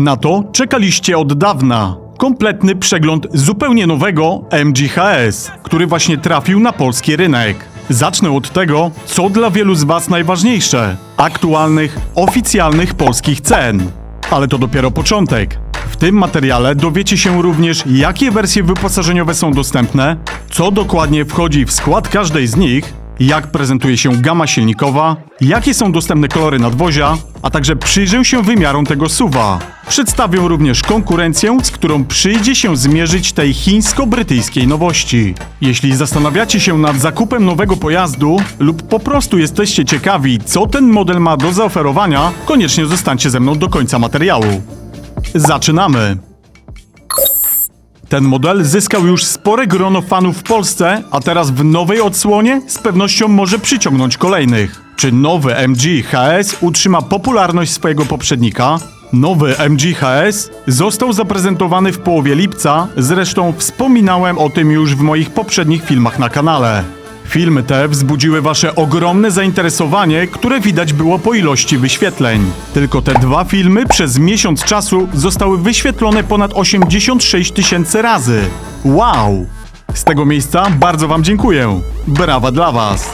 Na to czekaliście od dawna. Kompletny przegląd zupełnie nowego MGHS, który właśnie trafił na polski rynek. Zacznę od tego, co dla wielu z Was najważniejsze aktualnych, oficjalnych polskich cen. Ale to dopiero początek. W tym materiale dowiecie się również, jakie wersje wyposażeniowe są dostępne, co dokładnie wchodzi w skład każdej z nich, jak prezentuje się gama silnikowa, jakie są dostępne kolory nadwozia, a także przyjrzę się wymiarom tego suwa. Przedstawię również konkurencję, z którą przyjdzie się zmierzyć tej chińsko-brytyjskiej nowości. Jeśli zastanawiacie się nad zakupem nowego pojazdu lub po prostu jesteście ciekawi, co ten model ma do zaoferowania, koniecznie zostańcie ze mną do końca materiału. Zaczynamy! Ten model zyskał już spore grono fanów w Polsce, a teraz w nowej odsłonie z pewnością może przyciągnąć kolejnych. Czy nowy MG HS utrzyma popularność swojego poprzednika? Nowy MG HS został zaprezentowany w połowie lipca, zresztą wspominałem o tym już w moich poprzednich filmach na kanale. Filmy te wzbudziły wasze ogromne zainteresowanie, które widać było po ilości wyświetleń. Tylko te dwa filmy przez miesiąc czasu zostały wyświetlone ponad 86 tysięcy razy. Wow! Z tego miejsca bardzo wam dziękuję. Brawa dla was!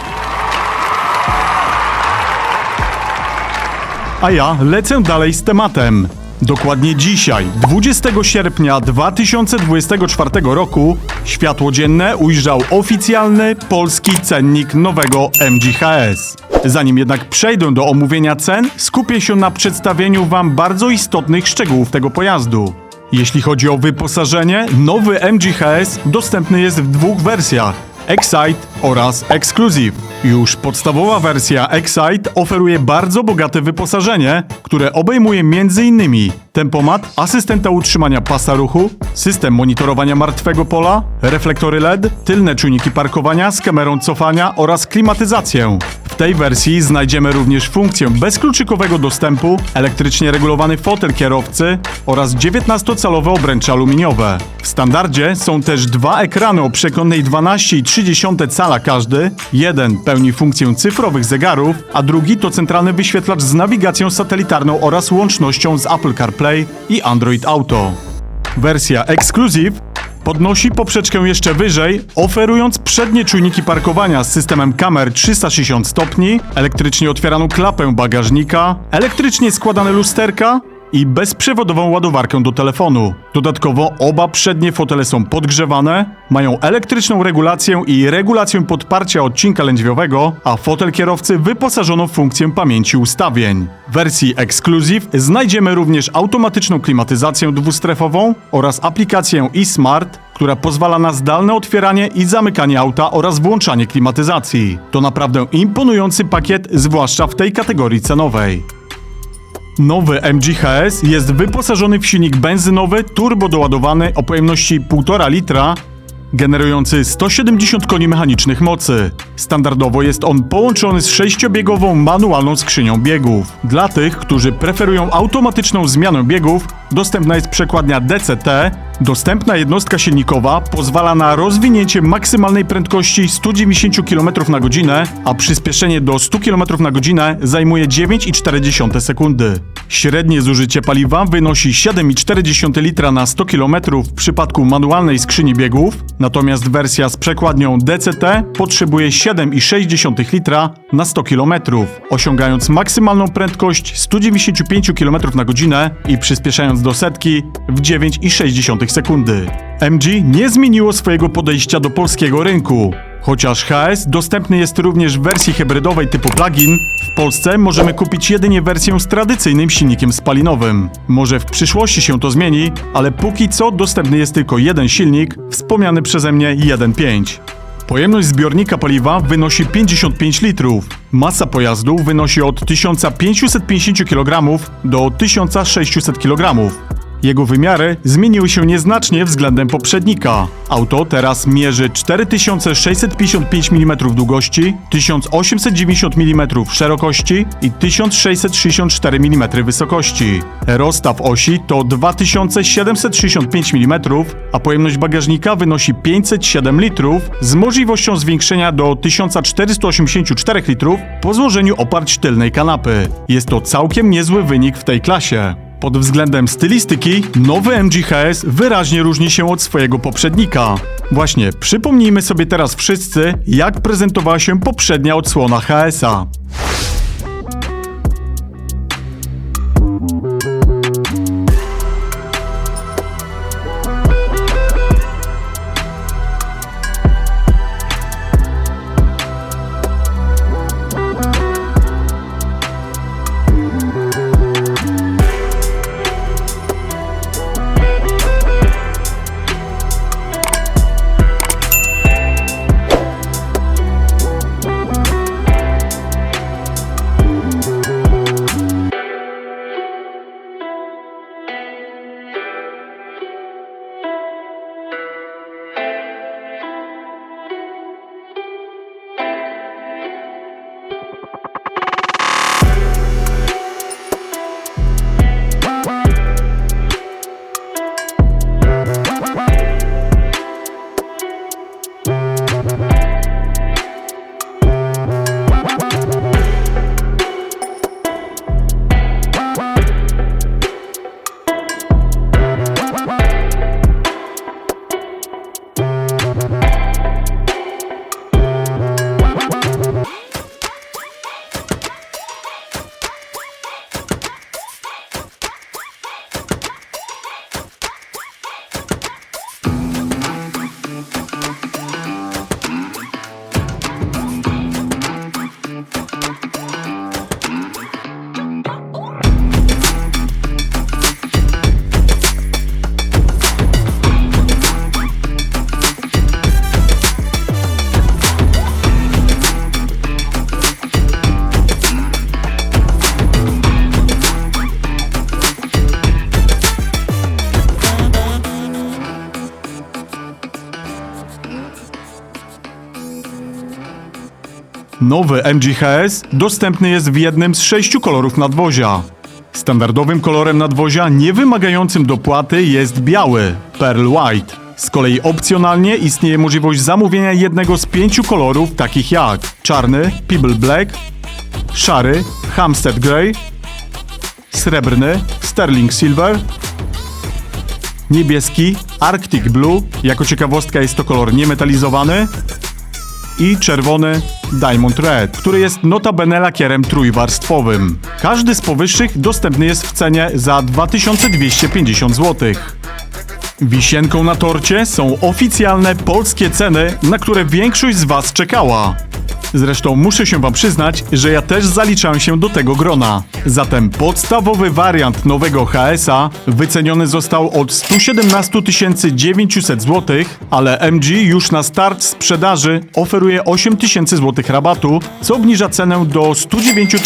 A ja lecę dalej z tematem. Dokładnie dzisiaj, 20 sierpnia 2024 roku, światło dzienne ujrzał oficjalny polski cennik nowego MGHS. Zanim jednak przejdę do omówienia cen, skupię się na przedstawieniu Wam bardzo istotnych szczegółów tego pojazdu. Jeśli chodzi o wyposażenie, nowy MGHS dostępny jest w dwóch wersjach. Excite oraz Exclusive. Już podstawowa wersja Excite oferuje bardzo bogate wyposażenie, które obejmuje m.in. tempomat, asystenta utrzymania pasa ruchu, system monitorowania martwego pola, reflektory LED, tylne czujniki parkowania z kamerą cofania oraz klimatyzację. W tej wersji znajdziemy również funkcję bezkluczykowego dostępu, elektrycznie regulowany fotel kierowcy oraz 19-calowe obręcze aluminiowe. W standardzie są też dwa ekrany o przekątnej 12,3 cala każdy. Jeden pełni funkcję cyfrowych zegarów, a drugi to centralny wyświetlacz z nawigacją satelitarną oraz łącznością z Apple CarPlay i Android Auto. Wersja Exclusive podnosi poprzeczkę jeszcze wyżej, oferując przednie czujniki parkowania z systemem kamer 360 stopni, elektrycznie otwieraną klapę bagażnika, elektrycznie składane lusterka i bezprzewodową ładowarkę do telefonu. Dodatkowo oba przednie fotele są podgrzewane, mają elektryczną regulację i regulację podparcia odcinka lędźwiowego, a fotel kierowcy wyposażono w funkcję pamięci ustawień. W wersji Exclusive znajdziemy również automatyczną klimatyzację dwustrefową oraz aplikację eSmart, która pozwala na zdalne otwieranie i zamykanie auta oraz włączanie klimatyzacji. To naprawdę imponujący pakiet, zwłaszcza w tej kategorii cenowej. Nowy MGHS jest wyposażony w silnik benzynowy turbo doładowany o pojemności 1,5 litra, generujący 170 koni mechanicznych mocy. Standardowo jest on połączony z sześciobiegową manualną skrzynią biegów. Dla tych, którzy preferują automatyczną zmianę biegów, dostępna jest przekładnia DCT. Dostępna jednostka silnikowa pozwala na rozwinięcie maksymalnej prędkości 190 km na godzinę, a przyspieszenie do 100 km na godzinę zajmuje 9,4 sekundy. Średnie zużycie paliwa wynosi 7,4 litra na 100 km w przypadku manualnej skrzyni biegów, natomiast wersja z przekładnią DCT potrzebuje 7,6 litra na 100 km, osiągając maksymalną prędkość 195 km na godzinę i przyspieszając do setki w 9,6 sekundy. MG nie zmieniło swojego podejścia do polskiego rynku. Chociaż HS dostępny jest również w wersji hybrydowej typu plug-in, w Polsce możemy kupić jedynie wersję z tradycyjnym silnikiem spalinowym. Może w przyszłości się to zmieni, ale póki co dostępny jest tylko jeden silnik, wspomniany przeze mnie 1.5. Pojemność zbiornika paliwa wynosi 55 litrów. Masa pojazdu wynosi od 1550 kg do 1600 kg. Jego wymiary zmieniły się nieznacznie względem poprzednika. Auto teraz mierzy 4655 mm długości, 1890 mm szerokości i 1664 mm wysokości. Rozstaw osi to 2765 mm, a pojemność bagażnika wynosi 507 litrów z możliwością zwiększenia do 1484 litrów po złożeniu oparć tylnej kanapy. Jest to całkiem niezły wynik w tej klasie. Pod względem stylistyki, nowy MGHS wyraźnie różni się od swojego poprzednika. Właśnie, przypomnijmy sobie teraz wszyscy, jak prezentowała się poprzednia odsłona HS-a. Nowy MGHS dostępny jest w jednym z sześciu kolorów nadwozia. Standardowym kolorem nadwozia niewymagającym dopłaty jest biały, Pearl White. Z kolei opcjonalnie istnieje możliwość zamówienia jednego z pięciu kolorów, takich jak czarny, Pebble Black, szary, Hampstead Grey, srebrny, Sterling Silver, niebieski, Arctic Blue, jako ciekawostka jest to kolor niemetalizowany, i czerwony Diamond Red, który jest notabene lakierem trójwarstwowym. Każdy z powyższych dostępny jest w cenie za 2250 zł. Wisienką na torcie są oficjalne polskie ceny, na które większość z Was czekała. Zresztą muszę się Wam przyznać, że ja też zaliczałem się do tego grona. Zatem podstawowy wariant nowego HS-a wyceniony został od 117 900 zł, ale MG już na start sprzedaży oferuje 8000 zł rabatu, co obniża cenę do 109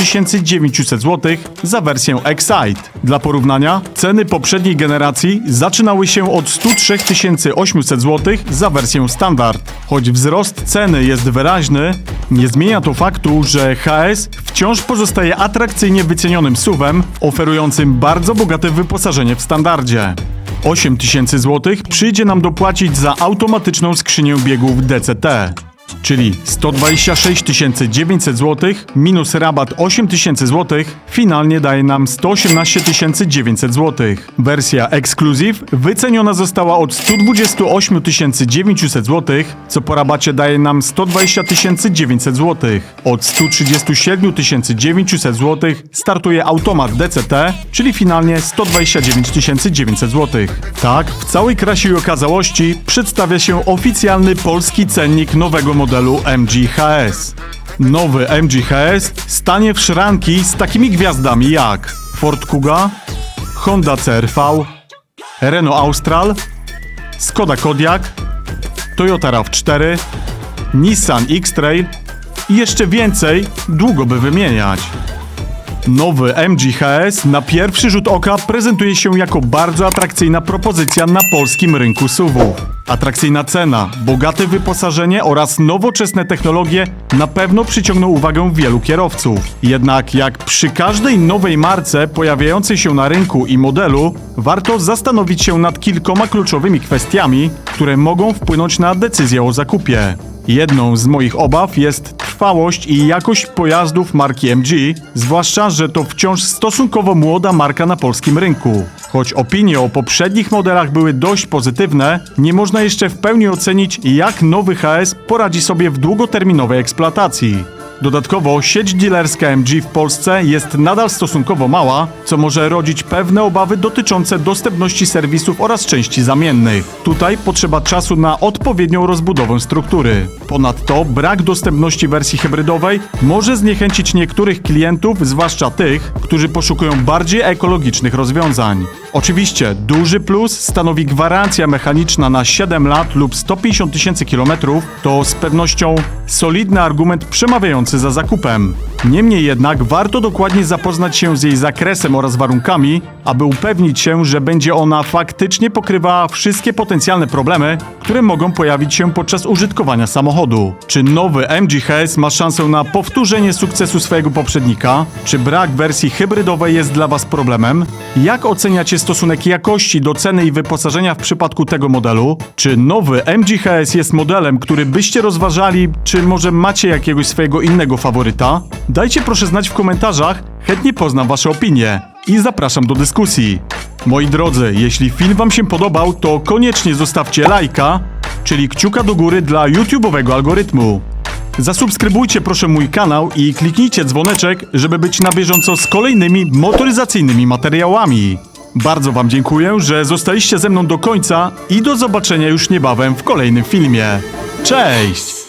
900 zł za wersję Excite. Dla porównania, ceny poprzedniej generacji zaczynały się od 103 800 zł za wersję standard. Choć wzrost ceny jest wyraźny, nie zmienia to faktu, że HS wciąż pozostaje atrakcyjnie wycenionym SUV-em, oferującym bardzo bogate wyposażenie w standardzie. 8000 zł przyjdzie nam dopłacić za automatyczną skrzynię biegów DCT. Czyli 126 900 zł minus rabat 8000 zł finalnie daje nam 118 900 zł. Wersja Exclusive wyceniona została od 128 900 zł, co po rabacie daje nam 120 900 zł. Od 137 900 zł startuje automat DCT, czyli finalnie 129 900 zł. Tak, w całej krasie i okazałości przedstawia się oficjalny polski cennik nowego modelu MGHS. Nowy MGHS stanie w szranki z takimi gwiazdami jak Ford Kuga, Honda CR-V, Renault Austral, Skoda Kodiaq, Toyota RAV4, Nissan X-Trail i jeszcze więcej, długo by wymieniać. Nowy MGHS na pierwszy rzut oka prezentuje się jako bardzo atrakcyjna propozycja na polskim rynku SUV-ów. Atrakcyjna cena, bogate wyposażenie oraz nowoczesne technologie na pewno przyciągną uwagę wielu kierowców. Jednak jak przy każdej nowej marce pojawiającej się na rynku i modelu, warto zastanowić się nad kilkoma kluczowymi kwestiami, które mogą wpłynąć na decyzję o zakupie. Jedną z moich obaw jest wytrwałość i jakość pojazdów marki MG, zwłaszcza, że to wciąż stosunkowo młoda marka na polskim rynku. Choć opinie o poprzednich modelach były dość pozytywne, nie można jeszcze w pełni ocenić, jak nowy HS poradzi sobie w długoterminowej eksploatacji. Dodatkowo sieć dealerska MG w Polsce jest nadal stosunkowo mała, co może rodzić pewne obawy dotyczące dostępności serwisów oraz części zamiennych. Tutaj potrzeba czasu na odpowiednią rozbudowę struktury. Ponadto brak dostępności wersji hybrydowej może zniechęcić niektórych klientów, zwłaszcza tych, którzy poszukują bardziej ekologicznych rozwiązań. Oczywiście duży plus stanowi gwarancja mechaniczna na 7 lat lub 150 tysięcy kilometrów. To z pewnością solidny argument przemawiający za zakupem. Niemniej jednak warto dokładnie zapoznać się z jej zakresem oraz warunkami, aby upewnić się, że będzie ona faktycznie pokrywała wszystkie potencjalne problemy, które mogą pojawić się podczas użytkowania samochodu. Czy nowy MG HS ma szansę na powtórzenie sukcesu swojego poprzednika? Czy brak wersji hybrydowej jest dla Was problemem? Jak oceniacie stosunek jakości do ceny i wyposażenia w przypadku tego modelu? Czy nowy MG HS jest modelem, który byście rozważali, czy może macie jakiegoś swojego innego faworyta? Dajcie proszę znać w komentarzach, chętnie poznam Wasze opinie i zapraszam do dyskusji. Moi drodzy, jeśli film Wam się podobał, to koniecznie zostawcie lajka, czyli kciuka do góry dla YouTube'owego algorytmu. Zasubskrybujcie proszę mój kanał i kliknijcie dzwoneczek, żeby być na bieżąco z kolejnymi motoryzacyjnymi materiałami. Bardzo Wam dziękuję, że zostaliście ze mną do końca i do zobaczenia już niebawem w kolejnym filmie. Cześć!